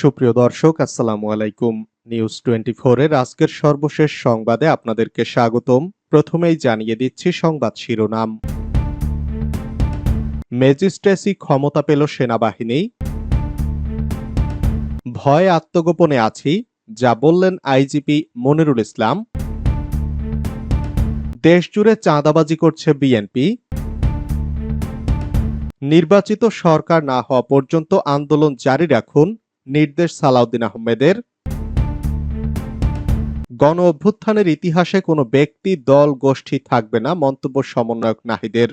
সুপ্রিয় দর্শক, আসসালামু আলাইকুম। নিউজ টোয়েন্টি এর আজকের সর্বশেষ সংবাদে আপনাদেরকে স্বাগতম। প্রথমেই জানিয়ে দিচ্ছি সংবাদ শিরোনাম। ম্যাজিস্ট্রেসি ক্ষমতা পেল সেনাবাহিনী। ভয় আত্মগোপনে আছি, যা বললেন আইজিপি মনিরুল ইসলাম। দেশজুড়ে চাঁদাবাজি করছে বিএনপি। নির্বাচিত সরকার না হওয়া পর্যন্ত আন্দোলন জারি রাখুন নির্দেশ সালাউদ্দিন আহমেদের। গণ অভ্যুত্থানের ইতিহাসে কোনো ব্যক্তি, দল, গোষ্ঠী থাকবে না, মন্তব্য সমন্বয়ক নাহিদের।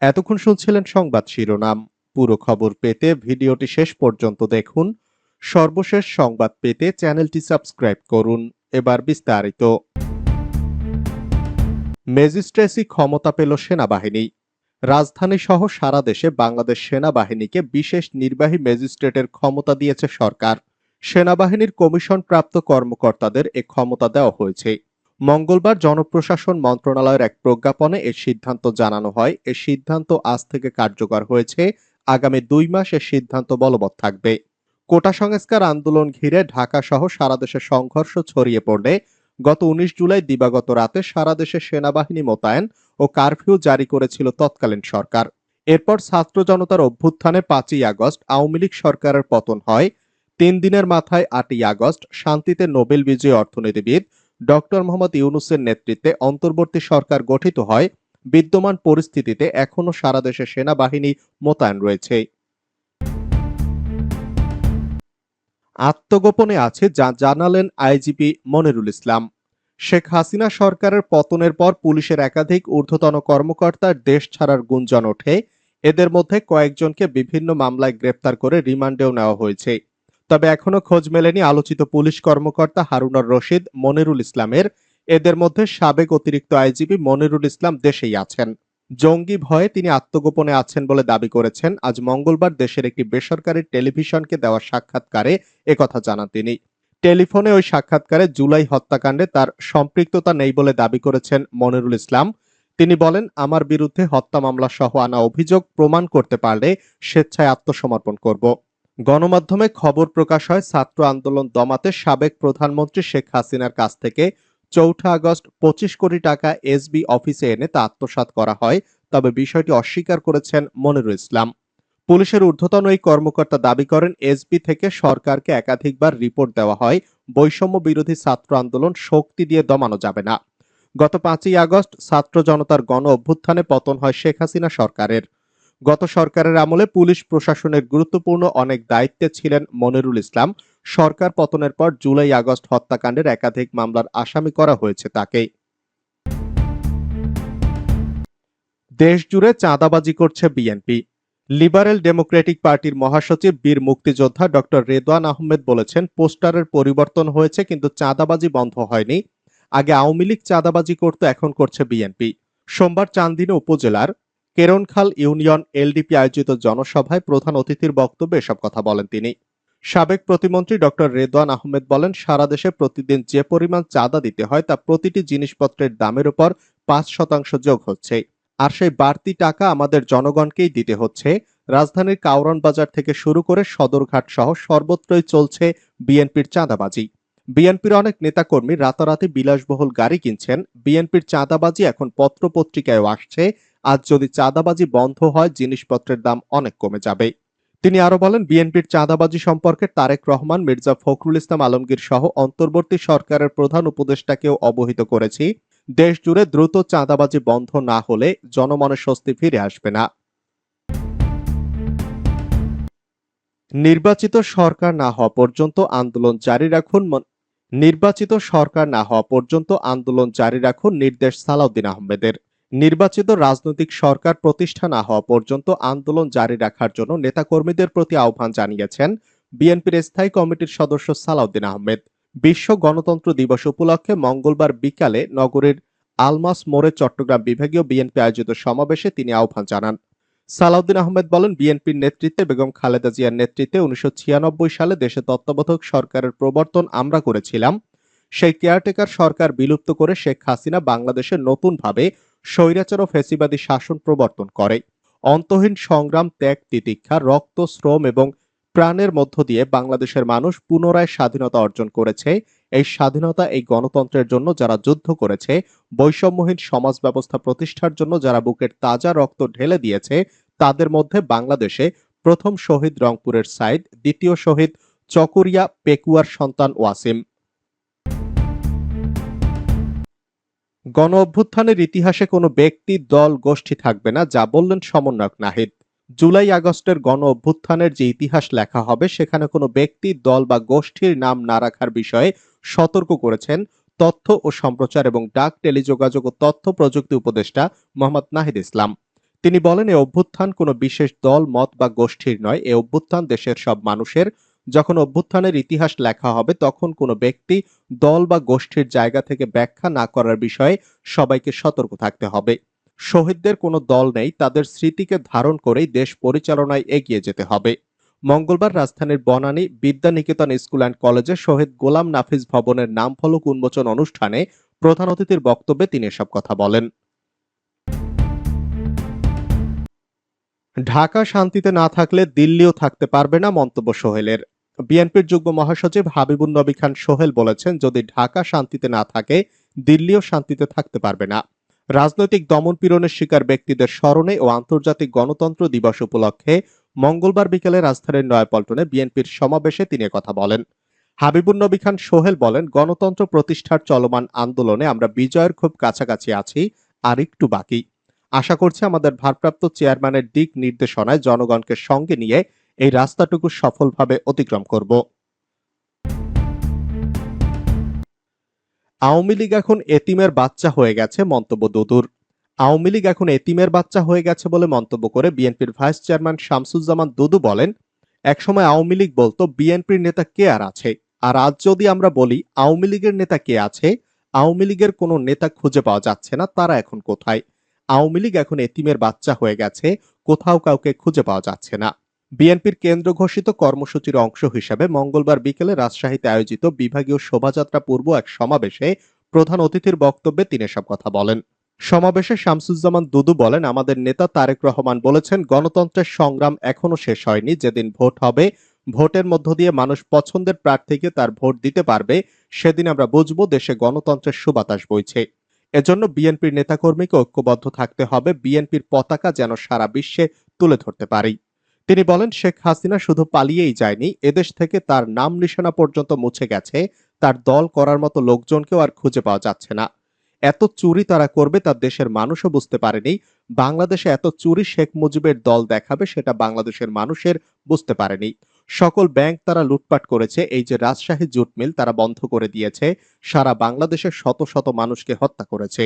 এতক্ষণ শুনছিলেন সংবাদ শিরোনাম। পুরো খবর পেতে ভিডিওটি শেষ পর্যন্ত দেখুন। সর্বশেষ সংবাদ পেতে চ্যানেলটি সাবস্ক্রাইব করুন। এবার বিস্তারিত। ম্যাজিস্ট্রেসি ক্ষমতা পেল সেনাবাহিনী। রাজধানী সহ সারা দেশে বাংলাদেশ সেনাবাহিনীকে বিশেষ নির্বাহী ম্যাজিস্ট্রেটের ক্ষমতা দিয়েছে সরকার। সেনাবাহিনীর কমিশন প্রাপ্ত কর্মকর্তাদের এ ক্ষমতা দেওয়া হয়েছে। মঙ্গলবার জনপ্রশাসন মন্ত্রণালয়ের এক প্রজ্ঞাপনে এ সিদ্ধান্ত জানানো হয়। এ সিদ্ধান্ত আজ থেকে কার্যকর হয়েছে। আগামী দুই মাস এ সিদ্ধান্ত বলবৎ থাকবে। কোটা সংস্কার আন্দোলন ঘিরে ঢাকা সহ সারা দেশে সংঘর্ষ ছড়িয়ে পড়লে গত উনিশ জুলাই দিবাগত রাতে সারা দেশে সেনাবাহিনী মোতায়েন ও কারফিউ জারি করেছিল তৎকালীন সরকার। এরপর ছাত্র জনতার অভ্যুত্থানে পাঁচই আগস্ট আওয়ামী লীগ সরকারের পতন হয়। তিন দিনের মাথায় আটই আগস্ট শান্তিতে নোবেল বিজয়ী অর্থনীতিবিদ ডক্টর মোহাম্মদ ইউনুসের নেতৃত্বে অন্তর্বর্তী সরকার গঠিত হয়। বিদ্যমান পরিস্থিতিতে এখনও সারা দেশে সেনাবাহিনী মোতায়েন রয়েছে। আত্মগোপনে আছে যা জানালেন আইজিপি মনিরুল ইসলাম। শেখ হাসিনা সরকারের পতনের পর পুলিশের একাধিক ঊর্ধ্বতন কর্মকর্তার দেশ ছাড়ার গুঞ্জন ওঠে। এদের মধ্যে কয়েকজনকে বিভিন্ন মামলায় গ্রেপ্তার করে রিমান্ডেও নেওয়া হয়েছে। তবে এখনও খোঁজ মেলেনি আলোচিত পুলিশ কর্মকর্তা হারুনার রশিদ, মনিরুল ইসলামের। এদের মধ্যে সাবেক অতিরিক্ত আইজিপি মনিরুল ইসলাম দেশেই আছেন। জঙ্গি ভয়ে তিনি আত্মগোপনে আছেন বলে দাবি করেছেন। আজ মঙ্গলবার দেশের একটি বেসরকারি টেলিভিশনকে দেওয়া সাক্ষাৎকারে একথা জানান তিনি। টেলিফোনে ওই সাক্ষাৎকারে জুলাই হত্যাকাণ্ডে তার সম্পৃক্ততা নেই বলে দাবি করেছেন মনিরুল ইসলাম। তিনি বলেন, আমার বিরুদ্ধে হত্যা মামলা সহ আনা অভিযোগ প্রমাণ করতে পারলে স্বেচ্ছায় আত্মসমর্পণ করব। গণমাধ্যমে খবর প্রকাশ হয়, ছাত্র আন্দোলন দমাতে সাবেক প্রধানমন্ত্রী শেখ হাসিনার কাছ থেকে চৌঠা আগস্ট পঁচিশ কোটি টাকা এসবি অফিসে এনে তা আত্মসাৎ করা হয়। তবে বিষয়টি অস্বীকার করেছেন মনিরুল ইসলাম। পুলিশের ঊর্ধ্বতন ওই কর্মকর্তা দাবি করেন এসবি থেকে সরকারকে একাধিকবার রিপোর্ট দেওয়া হয়, বৈষম্য বিরোধী ছাত্র আন্দোলন শক্তি দিয়ে দমানো যাবে না। গত পাঁচই আগস্ট ছাত্র জনতার গণ অভ্যুত্থানে পতন হয় শেখ হাসিনা সরকারের। গত সরকারের আমলে পুলিশ প্রশাসনের গুরুত্বপূর্ণ অনেক দায়িত্বে ছিলেন মনিরুল ইসলাম। সরকার পতনের পর জুলাই আগস্ট হত্যাকাণ্ডের একাধিক মামলার আসামি করা হয়েছে তাকে। দেশ জুড়ে চাঁদাবাজি করছে বিএনপি। লিবারেল ডেমোক্রেটিক পার্টির মহাসচিব, বীর মুক্তিযোদ্ধা ডক্টর রেদওয়ান আহমেদ বলেছেন, পোস্টারের পরিবর্তন হয়েছে কিন্তু চাঁদাবাজি বন্ধ হয়নি। আগে আওয়ামী লীগ চাঁদাবাজি করত, এখন করছে বিএনপি। সোমবার চান্দিনা উপজেলার কেরনখাল ইউনিয়ন এলডিপি আয়োজিত জনসভায় প্রধান অতিথির বক্তব্যে এসব কথা বলেন তিনি। সাবেক প্রতিমন্ত্রী ডক্টর রেদওয়ান আহমেদ বলেন, সারা দেশে প্রতিদিন যে পরিমাণ চাঁদা দিতে হয় তা প্রতিটি জিনিসপত্রের দামের উপর পাঁচ শতাংশ যোগ হচ্ছে। আর সেই বাড়তি টাকা আমাদের জনগণকেই দিতে হচ্ছে। রাজধানীর কাউরন বাজার থেকে শুরু করে সদরঘাট সহ সর্বত্রই চলছে বিএনপির চাঁদাবাজি। বিএনপির অনেক নেতাকর্মী রাতারাতি বিলাসবহুল গাড়ি কিনছেন। বিএনপির চাঁদাবাজি এখন পত্রপত্রিকায় আসছে। আজ যদি চাঁদাবাজি বন্ধ হয়, জিনিসপত্রের দাম অনেক কমে যাবে। তিনি আরও বলেন, বিএনপির চাঁদাবাজি সম্পর্কে তারেক রহমান, মির্জা ফখরুল ইসলাম আলমগীর সহ অন্তর্বর্তী সরকারের প্রধান উপদেষ্টাকেও অবহিত করেছি। দেশ জুড়ে দ্রুত চাঁদাবাজি বন্ধ না হলে জনমনে স্বস্তি ফিরে আসবে না। নির্বাচিত সরকার না হওয়া পর্যন্ত আন্দোলন জারি রাখুন নির্বাচিত সরকার না হওয়া পর্যন্ত আন্দোলন জারি রাখুন নির্দেশ সালাউদ্দিন আহমেদের। নির্বাচিত রাজনৈতিক সরকার প্রতিষ্ঠা না হওয়া পর্যন্ত আন্দোলন জারি রাখার জন্য নেতাকর্মীদের প্রতি আহ্বান জানিয়েছেন বিএনপির স্থায়ী কমিটির সদস্য সালাউদ্দিন আহমেদ। বিশ্ব গণতন্ত্র দিবস উপলক্ষে মঙ্গলবার বিকালে নগরীর আলমাস মোড়ে চট্টগ্রাম বিভাগীয় বিএনপি আয়োজিত সমাবেশে তিনি আহ্বান জানান। সালাউদ্দিন আহমেদ বলেন, বিএনপির নেতৃত্বে বেগম খালেদা জিয়ার নেতৃত্বে উনিশশো ছিয়ানব্বই সালে দেশে তত্ত্বাবধায়ক সরকারের প্রবর্তন আমরা করেছিলাম। সেই কেয়ারটেকার সরকার বিলুপ্ত করে শেখ হাসিনা বাংলাদেশে নতুনভাবে স্বৈরাচার ও ফেসিবাদী শাসন প্রবর্তন করে। অন্তহীন সংগ্রাম, ত্যাগ, তিতিক্ষা, রক্ত, শ্রম এবং প্রাণের মধ্য দিয়ে বাংলাদেশের মানুষ পুনরায় স্বাধীনতা অর্জন করেছে। এই স্বাধীনতা এই গণতন্ত্রের জন্য যারা যুদ্ধ করেছে, বৈষম্যহীন সমাজ ব্যবস্থা প্রতিষ্ঠার জন্য যারা বুকের তাজা রক্ত ঢেলে দিয়েছে, তাদের মধ্যে বাংলাদেশে প্রথম শহীদ রংপুরের সাইদ, দ্বিতীয় শহীদ চকরিয়া পেকুয়ার সন্তান ওয়াসিম। গণ অভ্যুত্থানের ইতিহাসে কোনো ব্যক্তি, দল, গোষ্ঠী থাকবে না, যা বললেন সমন্বয়ক নাহিদ। জুলাই আগস্টের গণ অভ্যুত্থানের যে ইতিহাস লেখা হবে, সেখানে কোনো ব্যক্তি, দল বা গোষ্ঠীর নাম না রাখার বিষয়ে সতর্ক করেছেন তথ্য ও সম্প্রচার এবং ডাক টেলিযোগাযোগ ও তথ্য প্রযুক্তি উপদেষ্টা মোহাম্মদ নাহিদ ইসলাম। তিনি বলেন, এ অভ্যুত্থান কোনো বিশেষ দল, মত বা গোষ্ঠীর নয়। এ অভ্যুত্থান দেশের সব মানুষের। যখন অভ্যুত্থানের ইতিহাস লেখা হবে, তখন কোনো ব্যক্তি, দল বা গোষ্ঠীর জায়গা থেকে ব্যাখ্যা না করার বিষয়ে সবাইকে সতর্ক থাকতে হবে। শহীদদের কোনো দল নেই, তাদের স্মৃতিকে ধারণ করেই দেশ পরিচালনায় এগিয়ে যেতে হবে। মঙ্গলবার রাজধানীর বনানী বিদ্যানিকেতন স্কুল অ্যান্ড কলেজে শহীদ গোলাম নাফিজ ভবনের নাম ফলক উন্মোচন অনুষ্ঠানে প্রধান অতিথির বক্তব্যে তিনি এসব কথা বলেন। ঢাকা শান্তিতে না থাকলে দিল্লিও থাকতে পারবে না মন্তব্য সোহেলের। বিএনপির যুগ্ম মহাসচিব হাবিবুন নবী খান সোহেল বলেছেন, যদি ঢাকা শান্তিতে না থাকে, দিল্লিও শান্তিতে থাকতে পারবে না। রাজনৈতিক দমনপীড়নের শিকার ব্যক্তিদের স্মরণে ও আন্তর্জাতিক গণতন্ত্র দিবস উপলক্ষে মঙ্গলবার বিকেলে রাজধানীর নয়াপল্টনে বিএনপির সমাবেশে তিনি কথা বলেন। হাবিবুন নবী খান সোহেল বলেন, গণতন্ত্র প্রতিষ্ঠার চলমান আন্দোলনে আমরা বিজয়ের খুব কাছাকাছি আছি, আর একটু বাকি। আশা করছি আমাদের ভারপ্রাপ্ত চেয়ারম্যানের দিক নির্দেশনায় জনগণকে সঙ্গে নিয়ে এই রাস্তাটুকু সফলভাবে অতিক্রম করব। আওয়ামী লীগ এখন এতিমের বাচ্চা হয়ে গেছে, মন্তব্য দুদুর। আওয়ামী লীগ এখন এতিমের বাচ্চা হয়ে গেছে বলে মন্তব্য করে বিএনপির ভাইস চেয়ারম্যান শামসুজ্জামান দুদু বলেন, একসময় আওয়ামী লীগ বলতো বিএনপির নেতা কে আর আছে? আর আজ যদি আমরা বলি আওয়ামী লীগের নেতা কে আছে, আওয়ামী লীগের কোনো নেতা খুঁজে পাওয়া যাচ্ছে না, তারা এখন কোথায়? আওয়ামী লীগ এখন এতিমের বাচ্চা হয়ে গেছে, কোথাও কাউকে খুঁজে পাওয়া যাচ্ছে না। বিএনপির কেন্দ্র ঘোষিত কর্মসূচির অংশ হিসেবে মঙ্গলবার বিকেলে রাজশাহীতে আয়োজিত বিভাগীয় শোভাযাত্রা পূর্ব এক সমাবেশে প্রধান অতিথির বক্তব্যে তিনি এসব কথা বলেন। সমাবেশে শামসুজ্জামান দুদু বলেন, আমাদের নেতা তারেক রহমান বলেছেন, গণতন্ত্রের সংগ্রাম এখনও শেষ হয়নি। যেদিন ভোট হবে, ভোটের মধ্য দিয়ে মানুষ পছন্দের প্রার্থীকে তার ভোট দিতে পারবে, সেদিন আমরা বুঝব দেশে গণতন্ত্রের সুবাতাস বইছে। এজন্য বিএনপির নেতাকর্মীকে ঐক্যবদ্ধ থাকতে হবে, বিএনপির পতাকা যেন সারা বিশ্বে তুলে ধরতে পারি। তিনি বলেন, শেখ হাসিনা শুধু পালিয়েই যায়নি, এদেশ থেকে তার নাম নিশানা পর্যন্ত মুছে গেছে, তার দল করার মতো লোকজনকেও আর খুঁজে পাওয়া যাচ্ছে না। এত চুরি তারা করবে তার দেশের মানুষও বুঝতে পারেনি। বাংলাদেশে এত চুরি শেখ মুজিবের দল দেখাবে সেটা বাংলাদেশের মানুষের বুঝতে পারেনি। সকল ব্যাংক তারা লুটপাট করেছে, এই যে রাজশাহী জুট মিল তারা বন্ধ করে দিয়েছে, সারা বাংলাদেশের শত শত মানুষকে হত্যা করেছে।